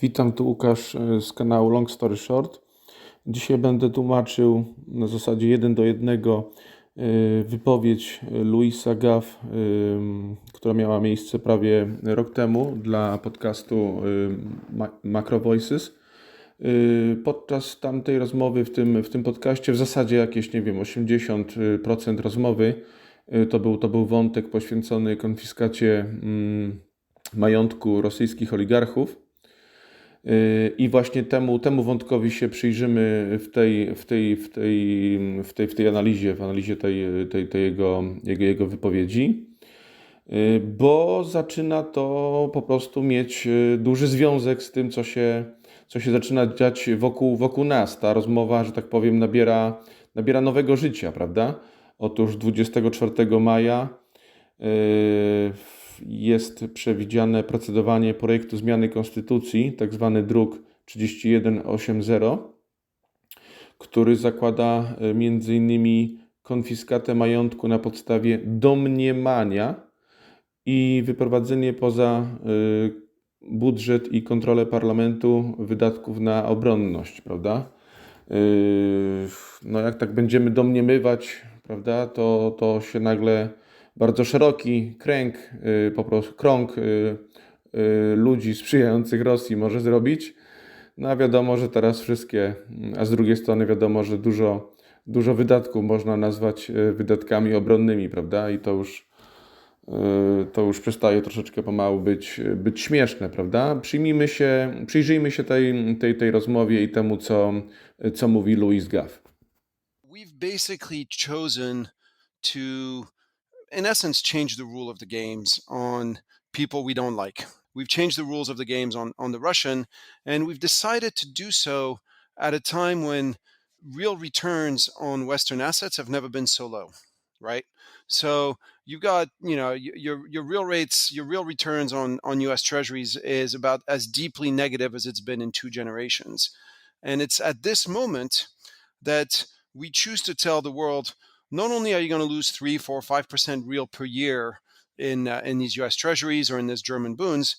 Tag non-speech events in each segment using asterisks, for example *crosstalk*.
Witam, tu Łukasz e, z kanału Long Story Short. Dzisiaj będę tłumaczył na zasadzie jeden do jednego e, wypowiedź Luisa Gaff, e, która miała miejsce prawie rok temu dla podcastu Macro Voices. Podczas tamtej rozmowy w tym, w tym podcaście, w zasadzie jakieś, nie wiem, 80% rozmowy to był, to był wątek poświęcony konfiskacie mm, majątku rosyjskich oligarchów. I właśnie temu, temu wątkowi się przyjrzymy w tej, w tej, w tej, w tej, w tej analizie, w analizie tej, tej, tej jego, jego, jego wypowiedzi, bo zaczyna to po prostu mieć duży związek z tym, co się, co się zaczyna dziać wokół, wokół nas. Ta rozmowa, że tak powiem, nabiera, nabiera nowego życia, prawda? Otóż 24 maja jest przewidziane procedowanie projektu zmiany konstytucji, tak zwany druk 3180, który zakłada e, m.in. konfiskatę majątku na podstawie domniemania i wyprowadzenie poza e, budżet i kontrolę parlamentu wydatków na obronność, prawda? E, no jak tak będziemy domniemywać, prawda, to, to się nagle bardzo szeroki kręg, y, po prostu krąg y, y, ludzi sprzyjających Rosji może zrobić. No a wiadomo, że teraz wszystkie, a z drugiej strony wiadomo, że dużo, dużo wydatków można nazwać wydatkami obronnymi, prawda? I to już, to już przestaje troszeczkę pomału być, być śmieszne, prawda? Przyjmijmy się, przyjrzyjmy się tej, tej, tej rozmowie i temu, co, co mówi Louis Gaff. We've basically chosen to in essence, changed the rule of the games on people we don't like. We've changed the rules of the games on, on the Russian, and we've decided to do so at a time when real returns on Western assets have never been so low, right? So you've got, you know, your your real rates, your real returns on on U.S. Treasuries is about as deeply negative as it's been in two generations, and it's at this moment that we choose to tell the world not only are you going to lose three, four, five percent real per year in uh, in these U.S. Treasuries or in these German bonds,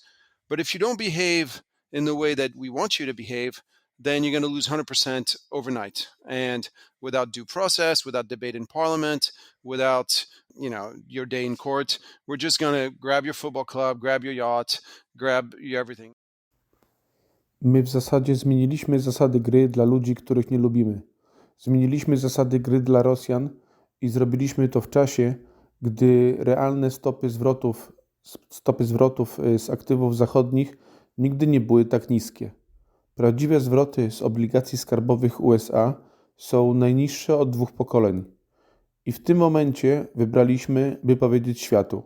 but if you don't behave in the way that we want you to behave, then you're going to lose 100% overnight and without due process without debate in parliament without you know your day in court we're just going to grab your football club grab your yacht grab your everything My w zasadzie zmieniliśmy zasady gry dla ludzi, których nie lubimy. Zmieniliśmy zasady gry dla Rosjan, i zrobiliśmy to w czasie, gdy realne stopy zwrotów, stopy zwrotów y, z aktywów zachodnich nigdy nie były tak niskie. Prawdziwe zwroty z obligacji skarbowych USA są najniższe od dwóch pokoleń. I w tym momencie wybraliśmy, by powiedzieć światu: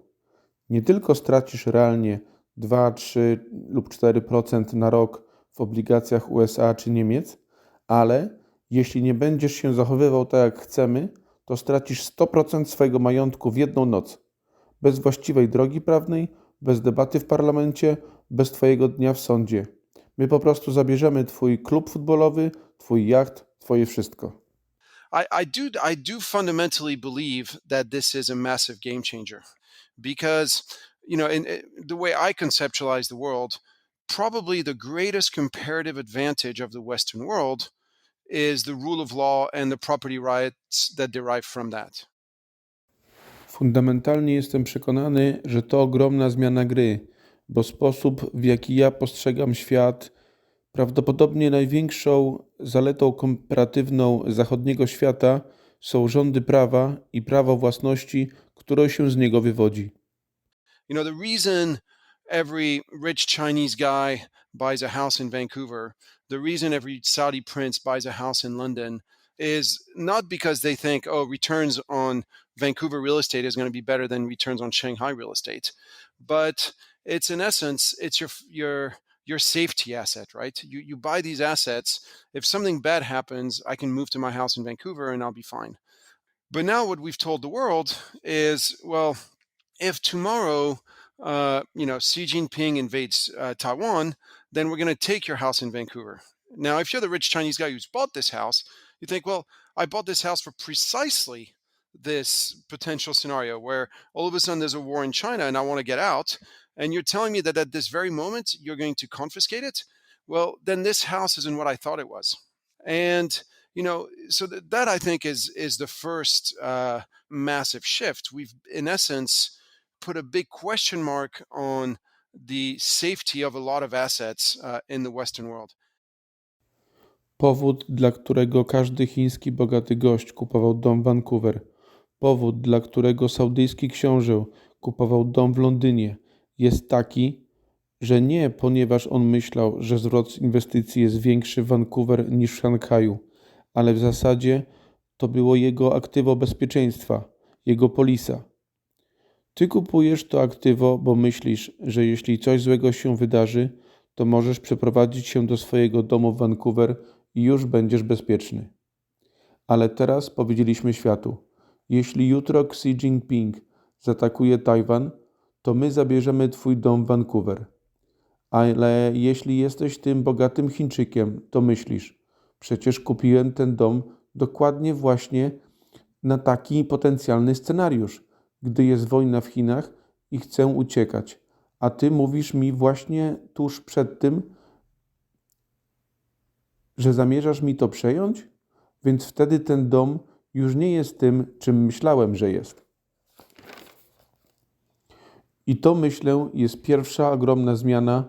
nie tylko stracisz realnie 2, 3 lub 4% na rok w obligacjach USA czy Niemiec, ale jeśli nie będziesz się zachowywał tak jak chcemy, to stracisz 100% swojego majątku w jedną noc. Bez właściwej drogi prawnej, bez debaty w parlamencie, bez Twojego dnia w sądzie. My po prostu zabierzemy Twój klub futbolowy, Twój jacht, Twoje wszystko. I, I do I do fundamentally believe that this is a massive game changer because you know in, in the way I conceptualize the world, probably the greatest comparative advantage of the Western world is the rule of law and the property rights that derive from that. Fundamentalnie jestem przekonany, że to ogromna zmiana gry, bo sposób, w jaki ja postrzegam świat, prawdopodobnie największą zaletą komparatywną zachodniego świata są rządy prawa i prawo własności, które się z niego wywodzi. You know, the reason every rich Chinese guy buys a house in Vancouver the reason every Saudi prince buys a house in London is not because they think, oh, returns on Vancouver real estate is going to be better than returns on Shanghai real estate, but it's in essence, it's your your your safety asset, right? You you buy these assets. If something bad happens, I can move to my house in Vancouver and I'll be fine. But now what we've told the world is, well, if tomorrow, uh, you know, Xi Jinping invades uh, Taiwan, then we're going to take your house in Vancouver. Now, if you're the rich Chinese guy who's bought this house, you think, well, I bought this house for precisely this potential scenario where all of a sudden there's a war in China and I want to get out. And you're telling me that at this very moment you're going to confiscate it. well, then this house isn't what I thought it was. And you know, so that, that I think is is the first uh, massive shift. We've, in essence, put a big question mark on the safety of a lot of assets uh, in the Western world. Powód, dla którego każdy chiński bogaty gość kupował dom w Vancouver. Powód, dla którego saudyjski książę kupował dom w Londynie, jest taki, że nie ponieważ on myślał, że zwrot inwestycji jest większy w Vancouver niż w Szanghaju, ale w zasadzie to było jego aktywo bezpieczeństwa, jego polisa. Ty kupujesz to aktywo, bo myślisz, że jeśli coś złego się wydarzy, to możesz przeprowadzić się do swojego domu w Vancouver i już będziesz bezpieczny. Ale teraz powiedzieliśmy światu: jeśli jutro Xi Jinping zaatakuje Tajwan, to my zabierzemy twój dom w Vancouver. Ale jeśli jesteś tym bogatym Chińczykiem, to myślisz: przecież kupiłem ten dom dokładnie właśnie na taki potencjalny scenariusz, gdy jest wojna w Chinach i chcę uciekać. A ty mówisz mi właśnie tuż przed tym, że zamierzasz mi to przejąć? Więc wtedy ten dom już nie jest tym, czym myślałem, że jest. I to myślę jest pierwsza ogromna zmiana,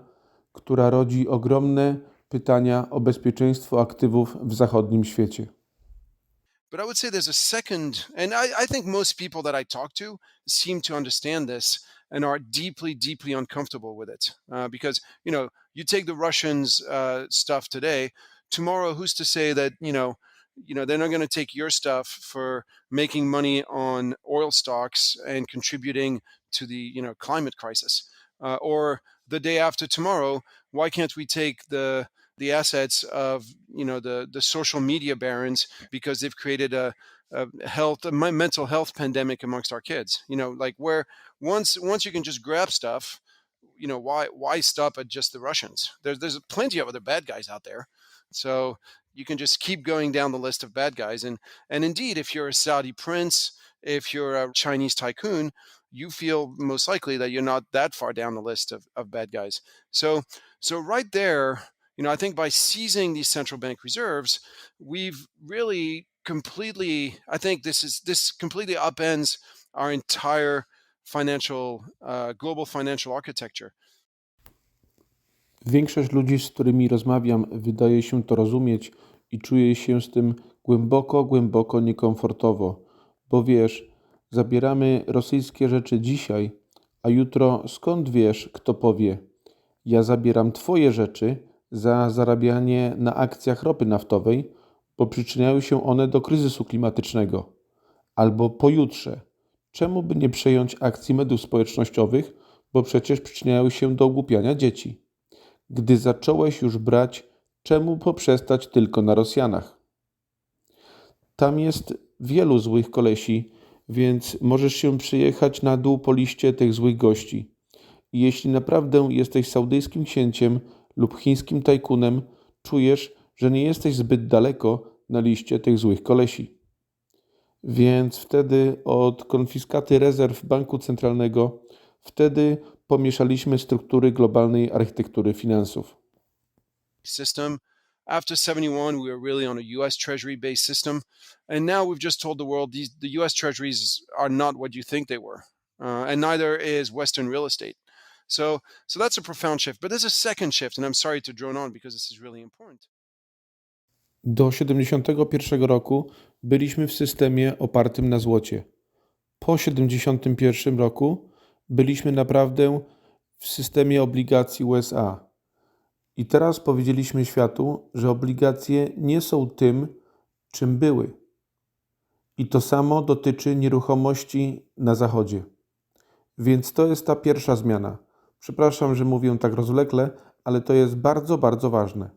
która rodzi ogromne pytania o bezpieczeństwo aktywów w zachodnim świecie. But I would say there's a second, and I, I think most people that I talk to seem to understand this and are deeply, deeply uncomfortable with it. Uh, because, you know, you take the Russians' uh, stuff today, tomorrow, who's to say that, you know, you know they're not going to take your stuff for making money on oil stocks and contributing to the you know climate crisis uh, or the day after tomorrow why can't we take the the assets of you know the the social media barons because they've created a, a health a mental health pandemic amongst our kids you know like where once once you can just grab stuff you know why why stop at just the russians? There's there's plenty of other bad guys out there so you can just keep going down the list of bad guys and and indeed if you're a saudi prince if you're a chinese tycoon you feel most likely that you're not that far down the list of, of bad guys. So so right there you know i think by seizing these central bank reserves we've really completely i think this is this completely upends our entire financial uh, global financial architecture. Większość ludzi, z którymi rozmawiam, wydaje się to rozumieć i czuje się z tym głęboko, głęboko niekomfortowo, bo wiesz, zabieramy rosyjskie rzeczy dzisiaj, a jutro skąd wiesz, kto powie: Ja zabieram Twoje rzeczy za zarabianie na akcjach ropy naftowej, bo przyczyniają się one do kryzysu klimatycznego. Albo pojutrze, czemu by nie przejąć akcji mediów społecznościowych, bo przecież przyczyniają się do ogłupiania dzieci. Gdy zacząłeś już brać, czemu poprzestać tylko na Rosjanach? Tam jest wielu złych kolesi, więc możesz się przyjechać na dół po liście tych złych gości. Jeśli naprawdę jesteś saudyjskim księciem lub chińskim tajkunem, czujesz, że nie jesteś zbyt daleko na liście tych złych kolesi. Więc wtedy od konfiskaty rezerw banku centralnego, wtedy pomieszaliśmy struktury globalnej architektury finansów. system after 71 we were really on a us treasury based system and now we've just told the world these the us treasuries are not what you think they were uh, and neither is western real estate so so that's a profound shift but there's a second shift and i'm sorry to drone on because this is really important Do 71 roku byliśmy w systemie opartym na złocie. Po 71 roku byliśmy naprawdę w systemie obligacji USA. I teraz powiedzieliśmy światu, że obligacje nie są tym, czym były. I to samo dotyczy nieruchomości na Zachodzie. Więc to jest ta pierwsza zmiana. Przepraszam, że mówię tak rozwlekle, ale to jest bardzo, bardzo ważne.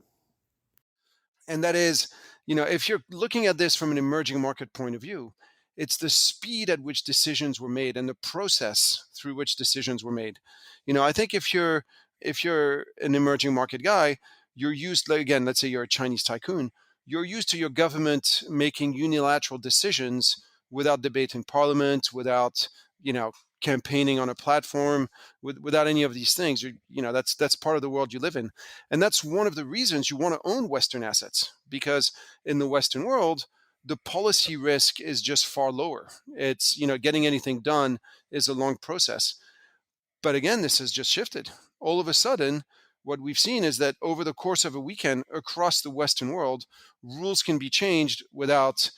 and that is you know if you're looking at this from an emerging market point of view it's the speed at which decisions were made and the process through which decisions were made you know i think if you're if you're an emerging market guy you're used again let's say you're a chinese tycoon you're used to your government making unilateral decisions without debate in parliament without you know campaigning on a platform with, without any of these things. You, you know, that's that's part of the world you live in, and that's one of the reasons you want to own Western assets because in the Western world, the policy risk is just far lower. It's you know, getting anything done is a long process. But again, this has just shifted. All of a sudden, what we've seen is that over the course of a weekend across the Western world, rules can be changed without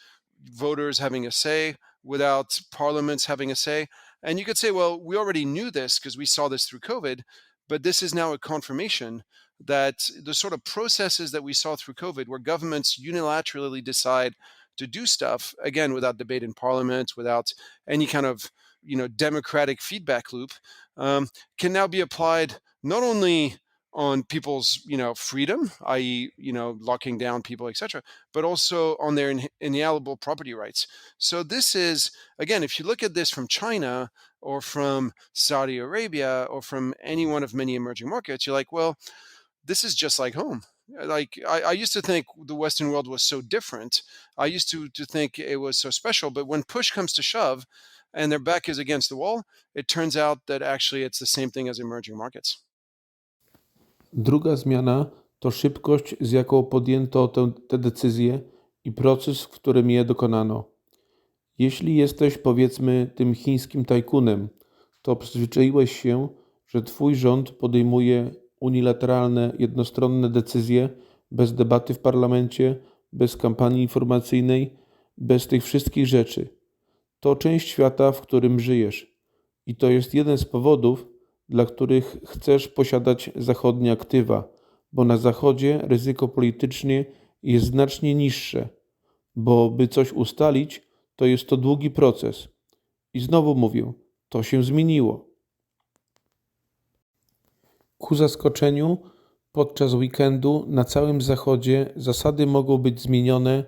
voters having a say, without parliaments having a say. And you could say, well, we already knew this because we saw this through COVID, but this is now a confirmation that the sort of processes that we saw through COVID, where governments unilaterally decide to do stuff, again, without debate in parliament, without any kind of you know democratic feedback loop, um, can now be applied not only on people's you know freedom i.e you know locking down people etc but also on their in- inalienable property rights. So this is again if you look at this from china or from saudi arabia or from any one of many emerging markets you're like well this is just like home. Uh, like I, I used to think the western world was so different. I used to to think it was so special but when push comes to shove and their back is against the wall it turns out that actually it's the same thing as emerging markets Druga zmiana to szybkość, z jaką podjęto te decyzje i proces, w którym je dokonano. Jeśli jesteś, powiedzmy, tym chińskim tajkunem, to przyzwyczaiłeś się, że twój rząd podejmuje unilateralne, jednostronne decyzje bez debaty w parlamencie, bez kampanii informacyjnej, bez tych wszystkich rzeczy. To część świata, w którym żyjesz. I to jest jeden z powodów, dla których chcesz posiadać zachodnie aktywa, bo na zachodzie ryzyko polityczne jest znacznie niższe, bo by coś ustalić, to jest to długi proces. I znowu mówię, to się zmieniło. Ku zaskoczeniu, podczas weekendu na całym zachodzie zasady mogą być zmienione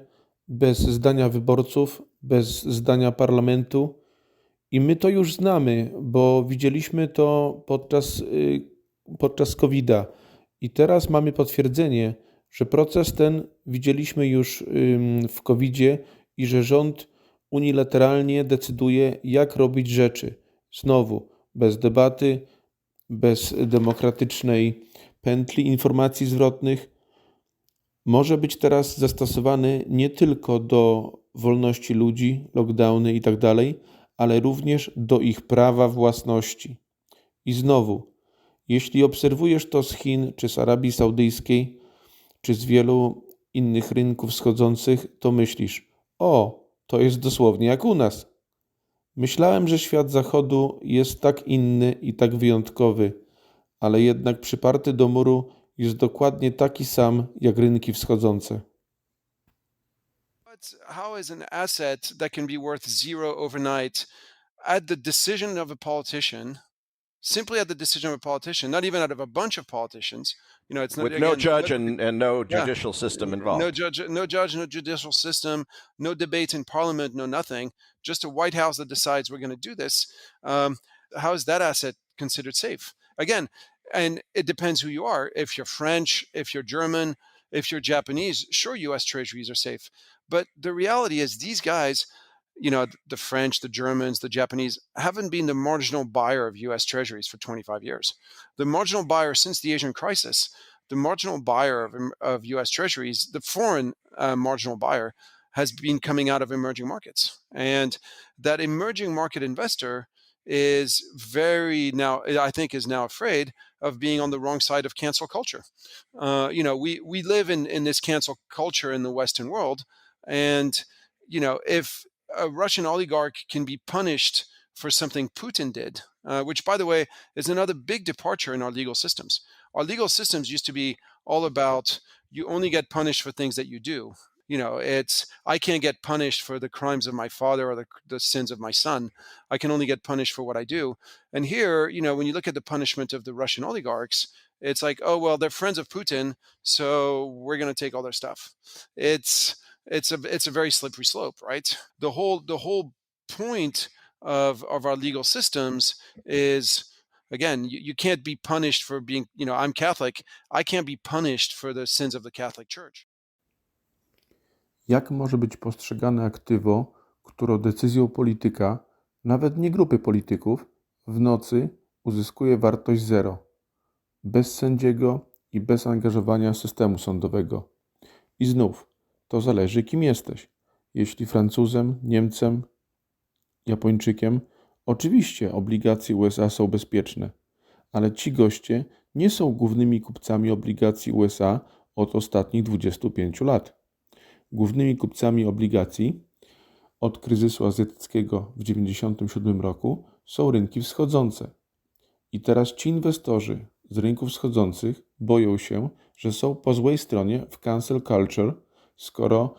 bez zdania wyborców, bez zdania parlamentu. I my to już znamy, bo widzieliśmy to podczas, y, podczas COVID-a. I teraz mamy potwierdzenie, że proces ten widzieliśmy już w COVID-zie i że rząd unilateralnie decyduje, jak robić rzeczy. Znowu, bez debaty, bez demokratycznej pętli informacji zwrotnych. Może być teraz zastosowany nie tylko do wolności ludzi, lockdowny itd., ale również do ich prawa własności. I znowu, jeśli obserwujesz to z Chin, czy z Arabii Saudyjskiej, czy z wielu innych rynków wschodzących, to myślisz: O, to jest dosłownie jak u nas. Myślałem, że świat zachodu jest tak inny i tak wyjątkowy, ale jednak przyparty do muru jest dokładnie taki sam jak rynki wschodzące. How is an asset that can be worth zero overnight at the decision of a politician, simply at the decision of a politician, not even out of a bunch of politicians? You know, it's not with no judge no- and, and no Yeah. judicial system involved. No judge, no judge, no judicial system, no debate in parliament, no nothing. Just a White House that decides we're going to do this. Um, how is that asset considered safe? Again, and it depends who you are. If you're French, if you're German, if you're Japanese, sure, U.S. Treasuries are safe. But the reality is, these guys, you know, the French, the Germans, the Japanese, haven't been the marginal buyer of U.S. Treasuries for 25 years. The marginal buyer since the Asian crisis the marginal buyer of, of U.S. Treasuries, the foreign uh, marginal buyer, has been coming out of emerging markets, and that emerging market investor is very now, I think, is now afraid of being on the wrong side of cancel culture. Uh, you know, we we live in in this cancel culture in the Western world, and you know, if a Russian oligarch can be punished for something Putin did, uh, which, by the way, is another big departure in our legal systems. Our legal systems used to be all about you only get punished for things that you do. You know it's i can't get punished for the crimes of my father or the, the sins of my son. I can only get punished for what i do. And here you know when you look at the punishment of the russian oligarchs it's like oh well they're friends of putin so we're going to take all their stuff. It's it's a it's a very slippery slope right? The whole the whole point of of our legal systems is again you, you can't be punished for being you know i'm catholic. I can't be punished for the sins of the catholic church. Jak może być postrzegane aktywo, które decyzją polityka, nawet nie grupy polityków, w nocy uzyskuje wartość zero, bez sędziego i bez angażowania systemu sądowego. I znów, to zależy, kim jesteś. Jeśli Francuzem, Niemcem, Japończykiem, oczywiście obligacje USA są bezpieczne, ale ci goście nie są głównymi kupcami obligacji USA od ostatnich 25 lat. Głównymi kupcami obligacji od kryzysu azjatyckiego w 1997 roku są rynki wschodzące. I teraz ci inwestorzy z rynków wschodzących boją się, że są po złej stronie w cancel culture, skoro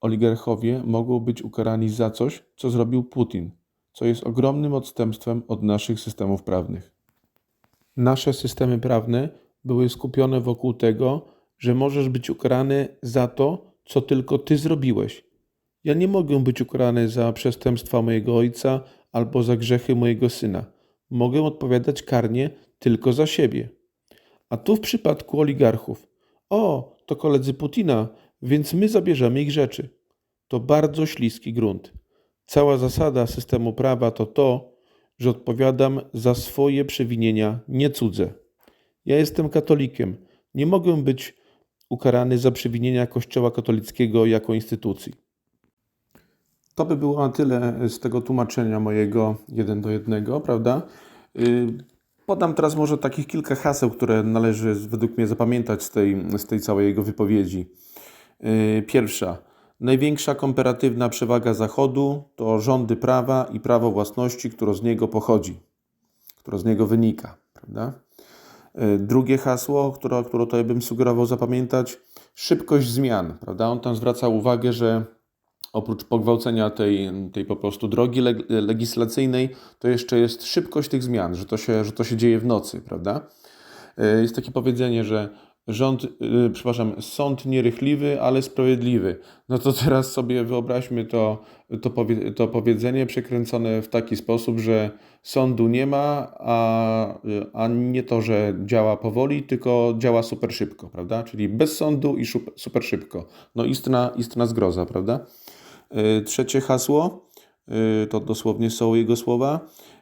oligarchowie mogą być ukarani za coś, co zrobił Putin, co jest ogromnym odstępstwem od naszych systemów prawnych. Nasze systemy prawne były skupione wokół tego, że możesz być ukarany za to, co tylko ty zrobiłeś. Ja nie mogę być ukarany za przestępstwa mojego ojca albo za grzechy mojego syna. Mogę odpowiadać karnie tylko za siebie. A tu w przypadku oligarchów. O, to koledzy Putina, więc my zabierzemy ich rzeczy. To bardzo śliski grunt. Cała zasada systemu prawa to to, że odpowiadam za swoje przewinienia, nie cudze. Ja jestem katolikiem. Nie mogę być ukarany za przewinienia Kościoła katolickiego jako instytucji. To by było na tyle z tego tłumaczenia mojego jeden do jednego, prawda? Yy, Podam teraz może takich kilka haseł, które należy według mnie zapamiętać z tej, z tej całej jego wypowiedzi. Yy, Pierwsza. Największa komparatywna przewaga Zachodu to rządy prawa i prawo własności, które z niego pochodzi, które z niego wynika. Prawda? Yy, Drugie hasło, które, które tutaj bym sugerował zapamiętać, szybkość zmian. Prawda? On tam zwraca uwagę, że oprócz pogwałcenia tej, tej po prostu drogi leg legislacyjnej, to jeszcze jest szybkość tych zmian, że to się, że to się dzieje w nocy, prawda? Yy, Jest takie powiedzenie, że rząd, yy, przepraszam, sąd nierychliwy, ale sprawiedliwy. No to teraz sobie wyobraźmy to, to, powie, to powiedzenie przekręcone w taki sposób, że sądu nie ma, a, a nie to, że działa powoli, tylko działa super szybko, prawda? Czyli bez sądu i super szybko. No istna, istna zgroza, prawda? Yy, Trzecie hasło, to dosłownie są jego słowa.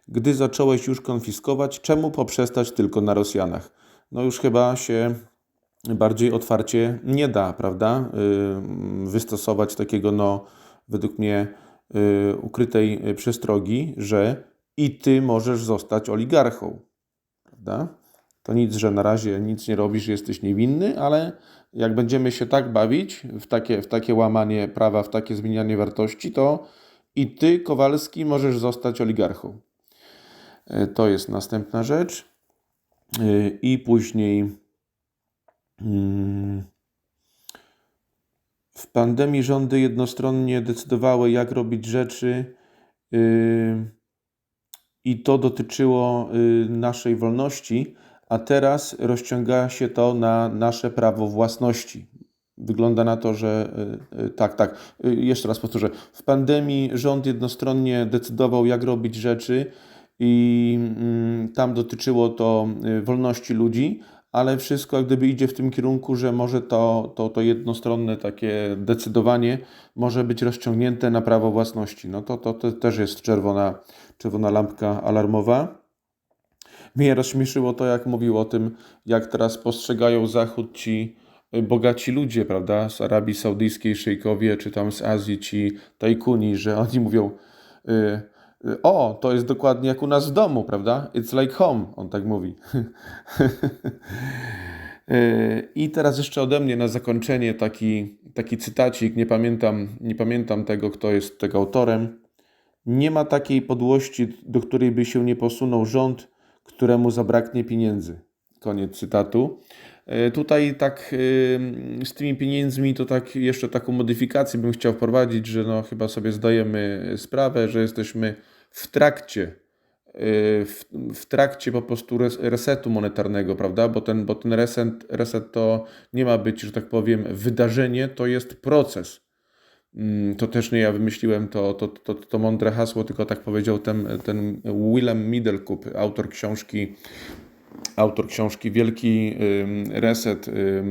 Gdy zacząłeś już konfiskować, czemu poprzestać tylko na Rosjanach? No już chyba się bardziej otwarcie nie da, prawda? Yy, Wystosować takiego, no, według mnie, yy, ukrytej yy, przestrogi, że i ty możesz zostać oligarchą, prawda? To nic, że na razie nic nie robisz, jesteś niewinny, ale jak będziemy się tak bawić w takie, w takie łamanie prawa, w takie zmienianie wartości, to i ty, Kowalski, możesz zostać oligarchą. To jest następna rzecz. I później w pandemii rządy jednostronnie decydowały, jak robić rzeczy, yy, i to dotyczyło y, naszej wolności, a teraz rozciąga się to na nasze prawo własności. Wygląda na to, że y, y, tak, tak. Y, Jeszcze raz powtórzę. W pandemii rząd jednostronnie decydował, jak robić rzeczy, i mm, tam dotyczyło to y, wolności ludzi, ale wszystko jak gdyby idzie w tym kierunku, że może to, to, to jednostronne takie decydowanie może być rozciągnięte na prawo własności. No to, to, to też jest czerwona, czerwona lampka alarmowa. Mnie rozśmieszyło to, jak mówił o tym, jak teraz postrzegają Zachód ci y, bogaci ludzie, prawda, z Arabii Saudyjskiej, szejkowie, czy tam z Azji ci tajkuni, że oni mówią, y, y, o, to jest dokładnie jak u nas w domu, prawda? It's like home, on tak mówi. *laughs* Y, I teraz jeszcze ode mnie na zakończenie taki, taki cytacik, nie pamiętam, nie pamiętam tego, kto jest tego autorem. Nie ma takiej podłości, do której by się nie posunął rząd, któremu zabraknie pieniędzy. Koniec cytatu. E, Tutaj tak y, z tymi pieniędzmi to tak jeszcze taką modyfikację bym chciał wprowadzić, że no chyba sobie zdajemy sprawę, że jesteśmy w trakcie y, w, w trakcie po prostu res, resetu monetarnego, prawda? Bo ten, bo ten reset, reset to nie ma być, że tak powiem, wydarzenie, to jest proces. Mm, To też nie ja wymyśliłem to, to, to, to mądre hasło, tylko tak powiedział ten, ten Willem Middlekup, autor książki autor książki Wielki Reset y,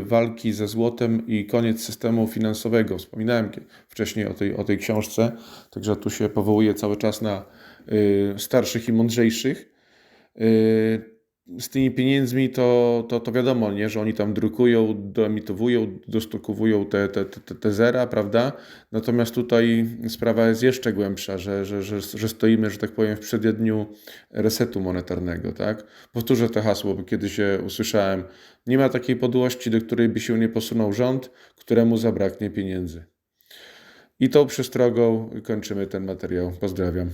walki ze złotem i koniec systemu finansowego. Wspominałem wcześniej o tej, o tej książce, także tu się powołuję cały czas na, y, starszych i mądrzejszych. Z tymi pieniędzmi to, to, to wiadomo, nie, że oni tam drukują, doemitowują, dostokowują te, te, te, te zera, prawda? Natomiast tutaj sprawa jest jeszcze głębsza, że, że, że, że stoimy, że tak powiem, w przededniu resetu monetarnego, tak? Powtórzę to hasło, bo kiedyś je usłyszałem. Nie ma takiej podłości, do której by się nie posunął rząd, któremu zabraknie pieniędzy. I tą przestrogą kończymy ten materiał. Pozdrawiam.